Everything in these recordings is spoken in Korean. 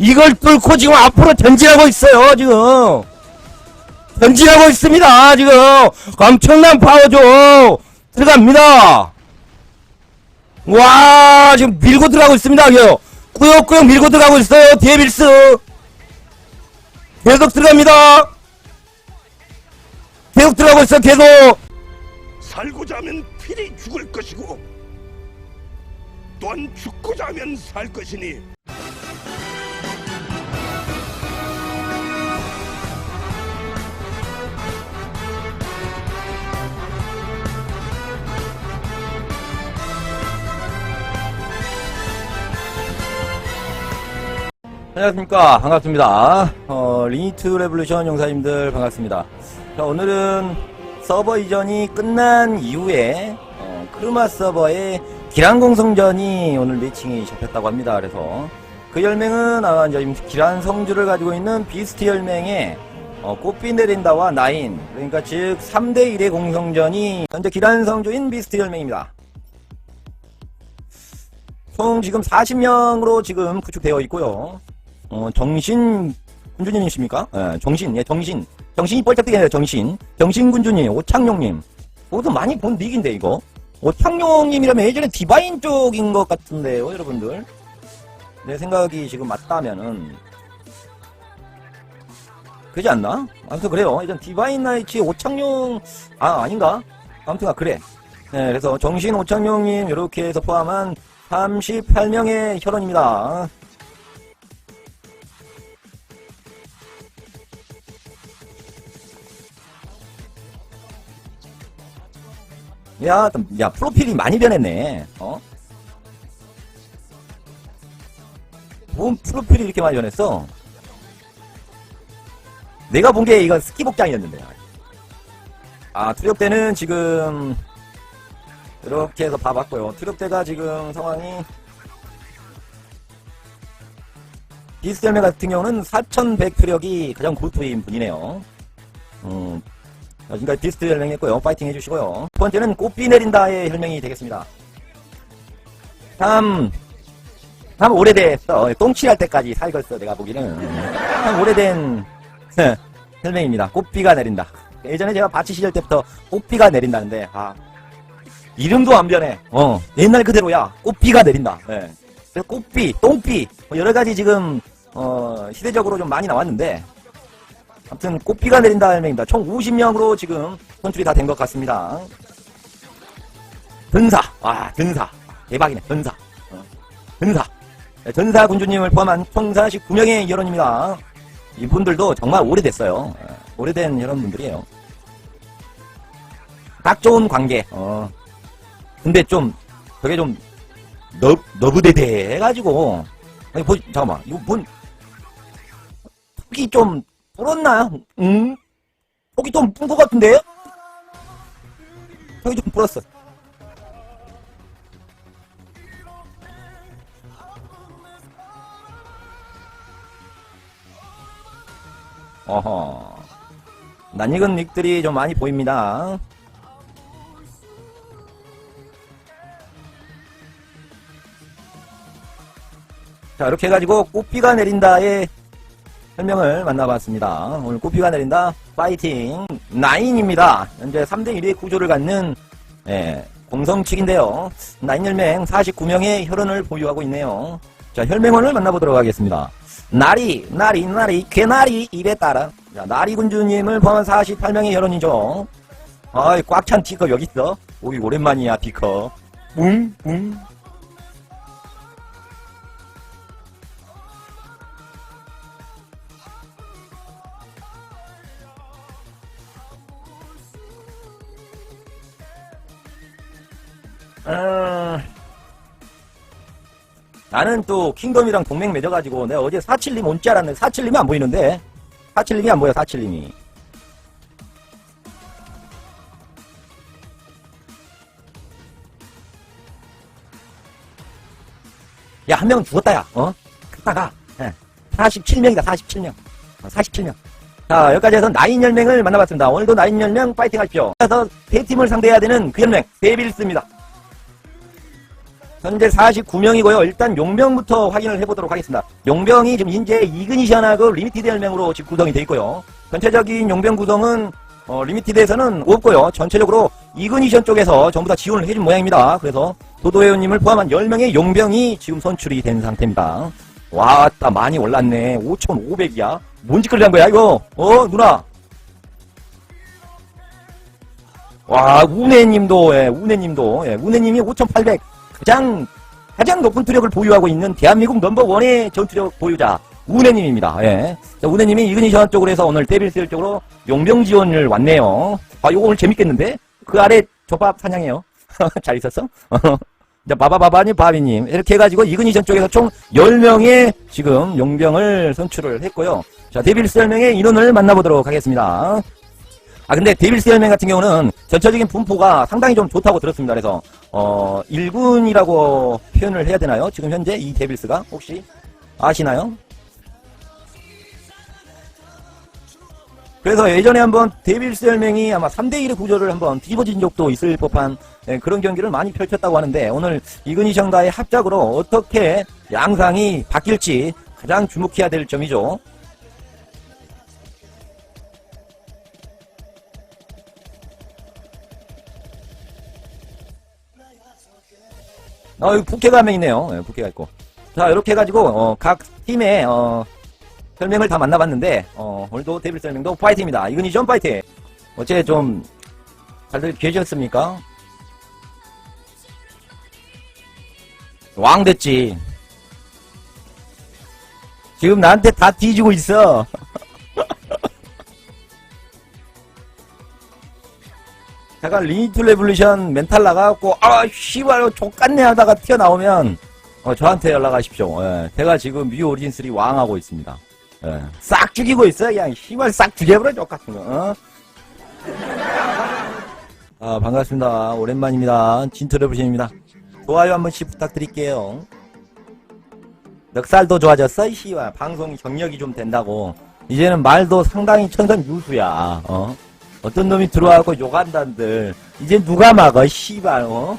이걸 뚫고 지금 앞으로 전진하고 있어요, 지금. 전진하고 있습니다, 지금. 엄청난 파워죠. 들어갑니다. 와, 지금 밀고 들어가고 있습니다. 꾸역꾸역 밀고 들어가고 있어요, 데빌스. 계속 들어갑니다. 계속 들어가고 있어, 계속. 살고자 하면 필히 죽을 것이고 또한 죽고자 하면 살 것이니 안녕하십니까. 반갑습니다. 어, 리니트 레볼루션 용사님들 반갑습니다. 자 오늘은 서버 이전이 끝난 이후에 어, 크루마 서버의 기란 공성전이 오늘 매칭이 잡혔다고 합니다. 그래서 그 열맹은 아, 이제 기란 성주를 가지고 있는 비스트 열맹의 어, 꽃비 내린다와 나인 그러니까 즉 3대1의 공성전이 현재 기란 성주인 비스트 열맹입니다. 총 지금 40명으로 지금 구축되어 있고요 어, 정신 군주님이십니까? 예, 정신, 예, 정신. 정신이 뻘짝되게 아니라 정신. 정신 군주님, 오창용님. 어디서 많이 본 닉인데, 이거? 오창용님이라면 예전에 디바인 쪽인 것 같은데요, 여러분들. 내 생각이 지금 맞다면은. 그지 않나? 아무튼 그래요. 예전 디바인 나이츠 오창용, 아, 아닌가? 아무튼, 아, 그래. 네, 그래서 정신 오창용님, 이렇게 해서 포함한 38명의 혈원입니다. 야, 좀, 야, 프로필이 많이 변했네. 어? 뭔 프로필이 이렇게 많이 변했어? 내가 본 게 이건 스키 복장이었는데. 아, 투력대는 지금, 이렇게 해서 봐봤고요. 투력대가 지금 상황이, 비스텔메 같은 경우는 4100 투력이 가장 고투인 분이네요. 음, 자, 지금까지 비스트 혈맹 했고요. 파이팅 해주시고요. 두 번째는 꽃비 내린다의 혈맹이 되겠습니다. 참, 참 오래됐어. 똥칠할 때까지 살겠어, 내가 보기는. 참 오래된 혈맹입니다. 꽃비가 내린다. 예전에 제가 바치 시절 때부터 꽃비가 내린다는데, 아, 이름도 안 변해. 어, 옛날 그대로야. 꽃비가 내린다. 예. 그래서 꽃비, 똥비, 뭐 여러 가지 지금, 어, 시대적으로 좀 많이 나왔는데, 아무튼 꽃비가 내린다 혈맹입니다. 총 50명으로 지금 선출이 다 된 것 같습니다. 전사, 와 전사, 대박이네 전사, 어, 전사, 네, 전사 군주님을 포함한 총 49명의 여론입니다. 이분들도 정말 오래됐어요. 어, 오래된 여러분들이에요. 딱 좋은 관계. 어. 근데 좀 저게 좀 너, 너부대대 해가지고 아니 뭐 잠깐만 이거 뭔 턱이 좀 불었나요? 응? 턱이 좀푼것 같은데요? 턱이 좀 불었어. 어허. 낯익은 닉들이 좀 많이 보입니다. 자, 이렇게 해가지고 꽃비가 내린다의 설명을 만나봤습니다. 오늘 꽃비가 내린다 파이팅 9입니다. 현재 3대 1의 구조를 갖는 예, 공성측인데요. 9혈맹 49명의 혈원을 보유하고 있네요. 자, 혈맹원을 만나보도록 하겠습니다. 나리, 나리, 나리, 괴나리 입에 따라 자, 나리 군주님을 포함한 48명의 혈원이죠. 아이, 꽉 찬 티커 여기 있어. 오이, 오랜만이야, 티커. 웅, 웅. 아, 나는 또 킹덤이랑 동맹 맺어가지고 내가 어제 477님 온줄 알았는데 477님이 안 보이는데? 477님이 안 보여 477님이. 야 한 명은 죽었다 야. 어? 갔다가. 예. 47명이다 47명. 어, 47명. 자 여기까지 해서 나인 열맹을 만나봤습니다. 오늘도 나인 열맹 파이팅 하십시오. 그래서 세 팀을 상대해야 되는 그 열맹 데빌스입니다 현재 49명이고요. 일단 용병부터 확인을 해보도록 하겠습니다. 용병이 지금 현재 이그니션하고 리미티드 혈맹으로 지금 구성이 되어 있고요. 전체적인 용병 구성은 어, 리미티드에서는 없고요. 전체적으로 이그니션 쪽에서 전부 다 지원을 해준 모양입니다. 그래서 도도회원님을 포함한 10명의 용병이 지금 선출이 된 상태입니다. 와 따 많이 올랐네. 5,500이야. 뭔 짓거리 한 거야 이거? 어 누나? 와 우네님도 예, 우네님도 예, 우네님이 5,800 가장 가장 높은 투력을 보유하고 있는 대한민국 넘버 원의 전투력 보유자 우네님입니다. 예. 자, 우네님이 이그니션 쪽으로 해서 오늘 데빌스 쪽으로 용병 지원을 왔네요. 아, 요거 오늘 재밌겠는데? 그 아래 조밥 사냥해요. 잘 있었어? 자, 바바바바님, 바비님. 이렇게 해가지고 이그니션 쪽에서 총 10명의 지금 용병을 선출을 했고요. 자, 데빌스 10명의 인원을 만나보도록 하겠습니다. 아, 근데 데빌스 헬멧 같은 경우는 전체적인 분포가 상당히 좀 좋다고 들었습니다. 그래서, 어, 1군이라고 표현을 해야 되나요? 지금 현재 이 데빌스가? 혹시 아시나요? 그래서 예전에 한번 데빌스 헬맹이 아마 3대1의 구조를 한번 뒤집어진 적도 있을 법한 예, 그런 경기를 많이 펼쳤다고 하는데 오늘 이근희션과의 합작으로 어떻게 양상이 바뀔지 가장 주목해야 될 점이죠. 어, 여기 부캐가 한 명 있네요. 예, 부캐가 있고. 자, 이렇게 해가지고, 어, 각 팀의, 어, 설명을 다 만나봤는데, 어, 오늘도 데빌 설명도 파이팅입니다. 이근이전 파이팅! 어째 좀, 다들 계셨습니까? 왕 됐지. 지금 나한테 다 뒤지고 있어. 잠깐 리니트 레볼루션 멘탈 나가갖고 아 씨발 족같네 하다가 튀어나오면 어, 저한테 연락하십시오. 예, 제가 지금 뮤 오리진 3 왕하고 있습니다. 예, 싹 죽이고 있어. 그냥 씨발 싹 죽여버려 족같은 거. 어? 아 반갑습니다. 오랜만입니다. 진트 레볼루션입니다. 좋아요 한 번씩 부탁드릴게요. 넉살도 좋아졌어 이 씨발 방송 경력이 좀 된다고 이제는 말도 상당히 천선 유수야. 어? 어떤 놈이 들어와갖고 욕한단들 이제 누가 막어 씨발 어?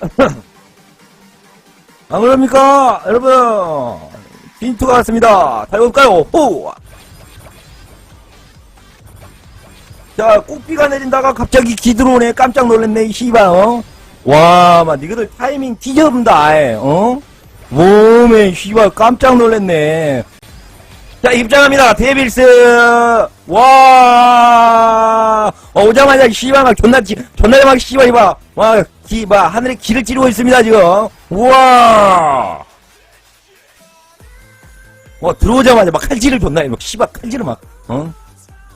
안 그럽니까 여러분 빈투가 왔습니다 달려볼까요 호! 자 꼭비가 내린다가 갑자기 기 들어오네 깜짝 놀랐네 이 씨발 어? 와 막 니들 타이밍 뒤져본다 아예 어? 몸에 씨발 깜짝 놀랐네 자 입장합니다. 데빌스 와. 어, 오자마자 씨발 막 존나 지, 존나 막 씨발 이봐. 와기막 하늘에 길을 찌르고 있습니다 지금. 우와. 와 들어오자마자 막 칼질을 존나 해. 막 씨발 칼질을 막 어?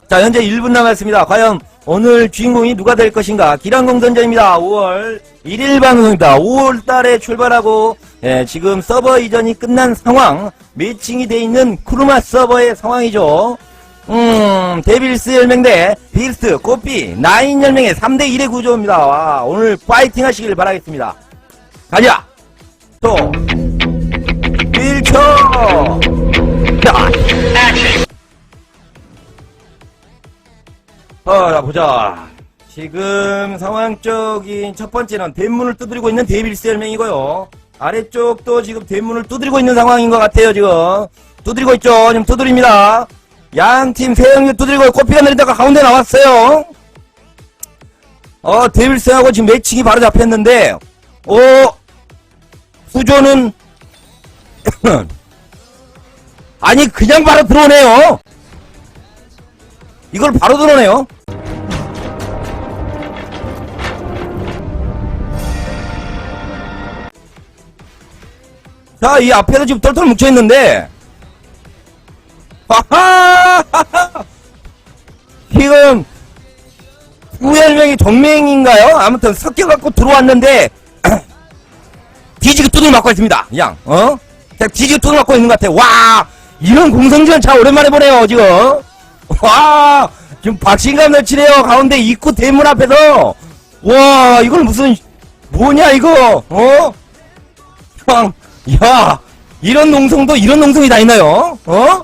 자 현재 1분 남았습니다. 과연 오늘 주인공이 누가 될 것인가? 기량공 전전입니다. 5월 1일 방송입니다. 5월 달에 출발하고 예, 지금 서버 이전이 끝난 상황 매칭이 돼 있는 크루마 서버의 상황이죠. 음 데빌스 열맹 대 빌스 꼬삐 나인 열맹의 3대1의 구조입니다. 와, 오늘 파이팅 하시길 바라겠습니다. 가자! 또. 1초 자 어, 자, 보자. 지금 상황적인 첫 번째는 대문을 두드리고 있는 데빌스 혈맹이고요. 아래쪽도 지금 대문을 두드리고 있는 상황인 것 같아요, 지금. 두드리고 있죠? 지금 두드립니다. 양팀 세영이 두드리고 꽃피가 내리다가 가운데 나왔어요. 어, 데빌스하고 지금 매칭이 바로 잡혔는데, 어, 후조는, 아니, 그냥 바로 들어오네요. 이걸 바로 들어오네요. 자, 이 앞에도 지금 털털 뭉쳐있는데, 하하! 지금, 우열명이 정맹인가요? 아무튼 섞여갖고 들어왔는데, 뒤지게 두들 맞고 있습니다. 그냥, 어? 그냥 뒤지게 두들 맞고 있는 것 같아. 와! 이런 공성전 참 오랜만에 보네요, 지금. 와! 지금 박신감 넘치네요. 가운데 입구 대문 앞에서. 와, 이건 무슨, 뭐냐, 이거, 어? 형, 야, 이런 농성도 이런 농성이 다 있나요? 어?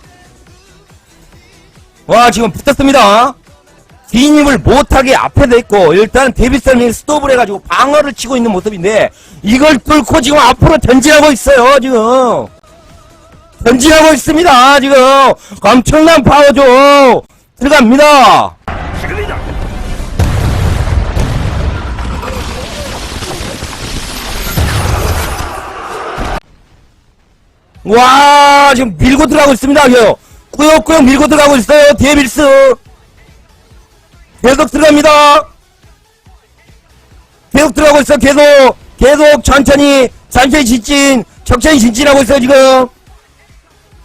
와, 지금 붙었습니다. 진입을 못하게 앞에서 있고 일단 데뷔셀링이 스톱을 해가지고 방어를 치고 있는 모습인데 이걸 뚫고 지금 앞으로 전진하고 있어요 지금 전진하고 있습니다 지금 엄청난 파워죠 들어갑니다. 와 지금 밀고 들어가고 있습니다. 이거. 꾸역꾸역 밀고 들어가고 있어요. 데빌스 계속 들어갑니다. 계속 들어가고 있어. 계속. 계속 천천히. 천천히 직진. 천천히 직진하고 있어요 지금.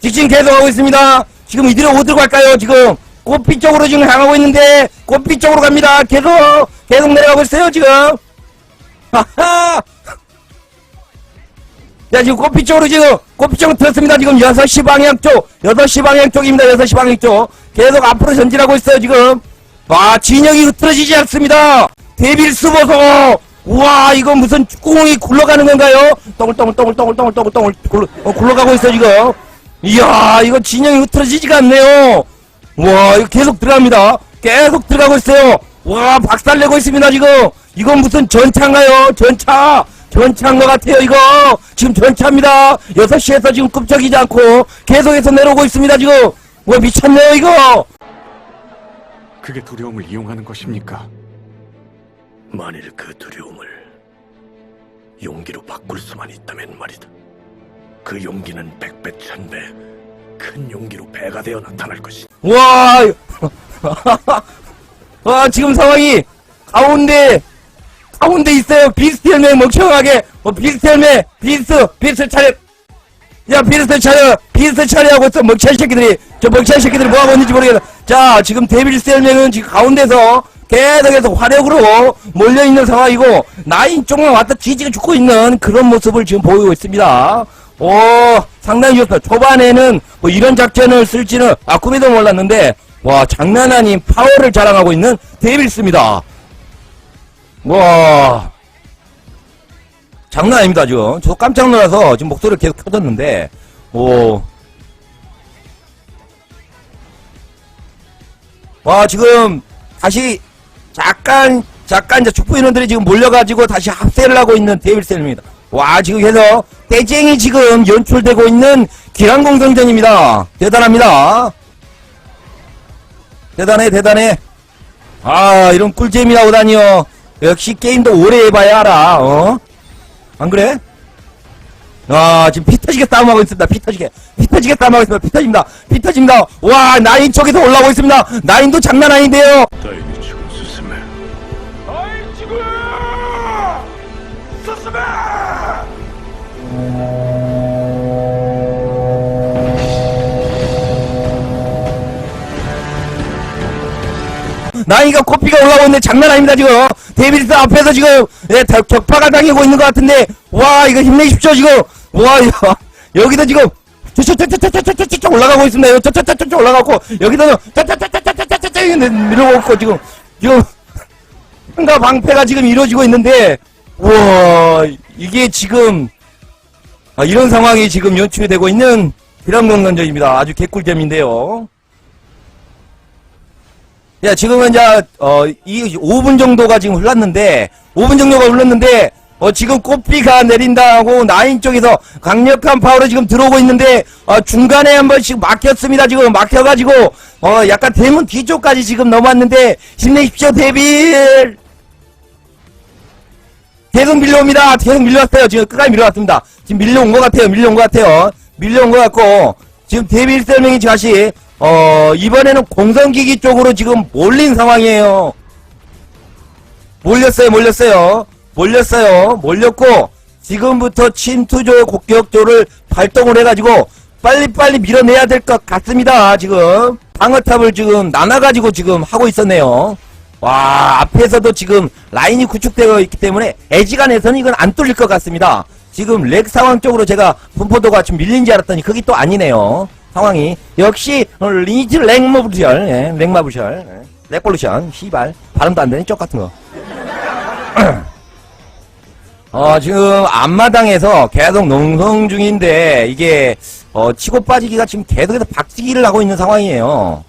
직진 계속 하고 있습니다. 지금 이대로 어디로 갈까요 지금. 꽃피 쪽으로 지금 향하고 있는데 꽃피 쪽으로 갑니다. 계속. 계속 내려가고 있어요 지금. 하하 야, 지금 꽃피 쪽으로 지금, 꽃피 쪽으로 들었습니다. 지금 6시 방향 쪽, 6시 방향 쪽입니다. 6시 방향 쪽. 계속 앞으로 전진하고 있어요, 지금. 와, 진영이 흐트러지지 않습니다. 데빌스 보소! 우와, 이거 무슨 축구공이 굴러가는 건가요? 동글동글동글동글동글동글 굴러, 어, 굴러가고 있어요, 지금. 이야, 이거 진영이 흐트러지지가 않네요. 와, 이거 계속 들어갑니다. 계속 들어가고 있어요. 와, 박살내고 있습니다, 지금. 이건 무슨 전차인가요? 전차! 전차인 것 같아요, 이거. 지금 전차입니다. 6시에서 지금 끔적이지 않고 계속해서 내려오고 있습니다, 지금. 와, 미쳤네요, 이거. 그게 두려움을 이용하는 것입니까? 만일 그 두려움을 용기로 바꿀 수만 있다면 말이다. 그 용기는 백배 천배 큰 용기로 배가 되어 나타날 것이다. 와, 와, 지금 상황이 가운데, 가운데 있어요. 비스트 헬멧 멍청하게. 어, 비스트 헬멧, 비스트, 비스트 차려. 야, 비스트 차려. 비스트 차려하고 있어. 멍청한 새끼들이. 저 멍청한 새끼들이 뭐하고 있는지 모르겠다. 자, 지금 데빌스 헬멧은 지금 가운데서 계속해서 화력으로 몰려있는 상황이고, 나인 쪽만 왔다 뒤지게 죽고 있는 그런 모습을 지금 보이고 있습니다. 오, 상당히 좋다. 초반에는 뭐 이런 작전을 쓸지는 아 꿈에도 몰랐는데 와 장난 아닌 파워를 자랑하고 있는 데빌스입니다. 와 장난 아닙니다 지금. 저 깜짝 놀라서 지금 목소리를 계속 켜졌는데 오. 와 지금 다시 잠깐 잠깐 이제 축구 인원들이 지금 몰려가지고 다시 합세를 하고 있는 데빌스입니다. 와 지금 해서 떼쟁이 지금 연출되고 있는 기란공성전입니다. 대단합니다. 대단해 대단해. 아 이런 꿀잼이 나오다니요. 역시 게임도 오래 해봐야 알아. 어? 안 그래? 아 지금 피 터지게 싸움하고 있습니다. 피 터지게 피 터지게 싸움하고 있습니다. 피 터집니다. 피 터집니다. 와 나인 쪽에서 올라오고 있습니다. 나인도 장난 아닌데요. 나이가 코피가 올라오고 있는데 장난 아닙니다 지금. 데빌스 앞에서 지금 예, 다- 격파가 당하고 있는 것 같은데 와 이거 힘내십시오 지금. 와 여기도 지금 쩌쩌쩌쩌쩌쩌쩌쩌 올라가고 있습니다. 쩌쩌쩌쩌 올라가고 쩌쩌쩌쩌쩌쩌쩌 밀어오고 있고 지금 지금 한가 방패가 지금 이루어지고 있는데 와 이게 지금 아, 이런 상황이 지금 연출이 되고 있는 비랑공단전입니다. 아주 개꿀잼인데요 야, 지금은 이제, 어, 이 5분 정도가 지금 흘렀는데, 5분 정도가 흘렀는데, 어, 지금 꽃비가 내린다고 나인 쪽에서 강력한 파워로 지금 들어오고 있는데, 어, 중간에 한 번씩 막혔습니다. 지금 막혀가지고, 어, 약간 대문 뒤쪽까지 지금 넘어왔는데, 힘내십시오, 데빌! 계속 밀려옵니다. 계속 밀려왔어요. 지금 끝까지 밀려왔습니다. 지금 밀려온 것 같아요. 밀려온 것 같아요. 밀려온 것 같고, 지금 데빌 셀명이 다시, 어, 이번에는 공성기기 쪽으로 지금 몰린 상황이에요. 몰렸어요, 몰렸어요. 몰렸어요. 몰렸고, 지금부터 침투조 공격조를 발동을 해가지고, 빨리빨리 밀어내야 될 것 같습니다, 지금. 방어탑을 지금 나눠가지고 지금 하고 있었네요. 와, 앞에서도 지금 라인이 구축되어 있기 때문에 애지간해서는 이건 안 뚫릴 것 같습니다. 지금 렉 상황 쪽으로 제가 분포도가 좀 밀린 줄 알았더니 그게 또 아니네요. 상황이. 역시, 어, 리즈 렉마부셜, 예, 렉마부셜, 예, 렉볼루션, 시발. 발음도 안 되는 쪽 같은 거. 어, 지금 앞마당에서 계속 농성 중인데, 이게, 어, 치고 빠지기가 지금 계속해서 박치기를 하고 있는 상황이에요.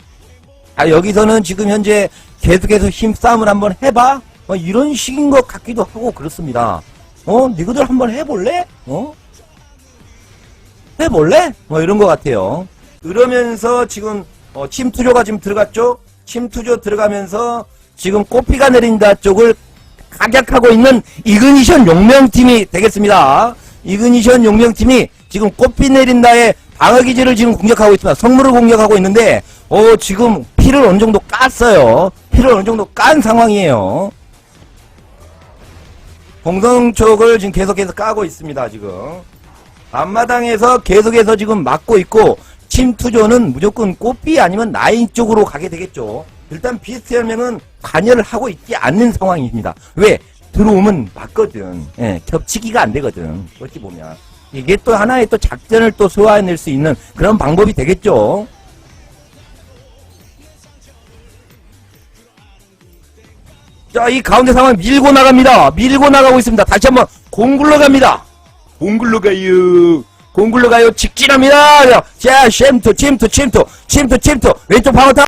아, 여기서는 지금 현재 계속해서 힘싸움을 한번 해봐? 뭐 이런 식인 것 같기도 하고 그렇습니다. 어? 니그들 한번 해볼래? 어? 해볼래? 뭐 이런 것 같아요. 그러면서 지금 어, 침투조가 지금 들어갔죠? 침투조 들어가면서 지금 꽃피가 내린다 쪽을 가격하고 있는 이그니션 용명팀이 되겠습니다. 이그니션 용명팀이 지금 꽃피 내린다의 방어기지를 지금 공격하고 있습니다. 성물을 공격하고 있는데, 어, 지금 피를 어느 정도 깠어요. 피를 어느 정도 깐 상황이에요. 공성 쪽을 지금 계속해서 까고 있습니다, 지금. 앞마당에서 계속해서 지금 막고 있고, 침 투조는 무조건 꽃비 아니면 나인 쪽으로 가게 되겠죠. 일단 비스트 혈명은 관여를 하고 있지 않는 상황입니다. 왜? 들어오면 맞거든. 예, 겹치기가 안 되거든. 어찌 보면. 이게 또 하나의 또 작전을 또 소화해낼 수 있는 그런 방법이 되겠죠. 자, 이 가운데 상황 밀고 나갑니다. 밀고 나가고 있습니다. 다시 한번 공굴러 갑니다. 공굴러 가요. 공굴러 가요. 직진합니다. 자, 침투, 침투, 침투, 침투, 침투. 왼쪽 방어타.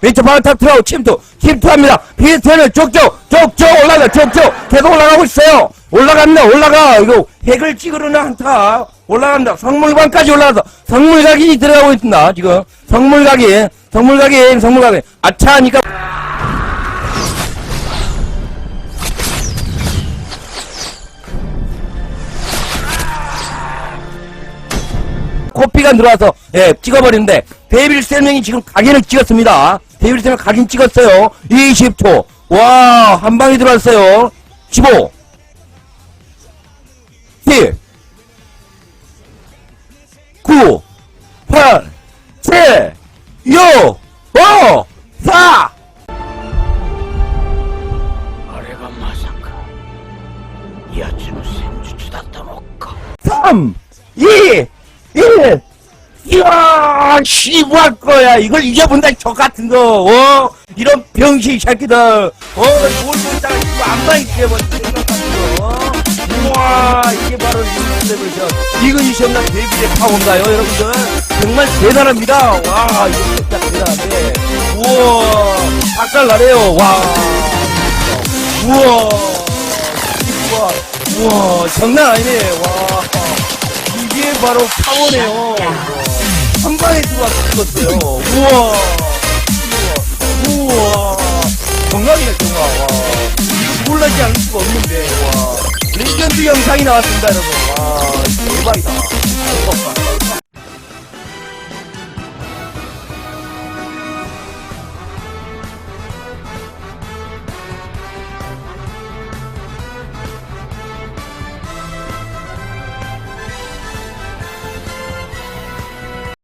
왼쪽 방어탑 들어가고 침투 침투합니다 피스트는 쪽쪽 쪽쪽 올라가 쪽쪽 계속 올라가고 있어요. 올라갑니다 올라가. 이거 핵을 찍으려는 한타. 올라갑니다. 성물관까지 올라가서 성물각인이 들어가고 있습니다 지금? 성물각인 성물각인 성물각인 아차 하니까. 코피가 들어와서 예 찍어버리는데 데이빌 셀명이 지금 각인을 찍었습니다. 데이빌 셀명 각인 찍었어요. 20초. 와, 한 방에 들어왔어요. 15. 10. 9. 8. 7. 6. 5. 4. あれがまさか、奴の戦術だったのか。3、2、1、4! 아, 씨부할 거야. 이걸 이겨본다, 저 같은 거. 어? 이런 병신 새끼들. 어? 뭘못따라 이거 안만 이겨본다, 저 같은 거. 어? 우와, 이게 바로 리스테블션. 이것이 전나 데뷔의 파워인가요, 여러분들? 정말 대단합니다. 와, 이거 진짜 대단한데. 우와, 박살나네요. 와. 우와. 우와. 우와, 장난 아니네. 와. 이게 바로 파워네요. 한 방에 들어와서 죽었어요. 우와. 우와. 우와. 정강이네, 정강. 와. 이거 놀라지 않을 수가 없는데, 와. 레전드 영상이 나왔습니다, 여러분. 와, 대박이다.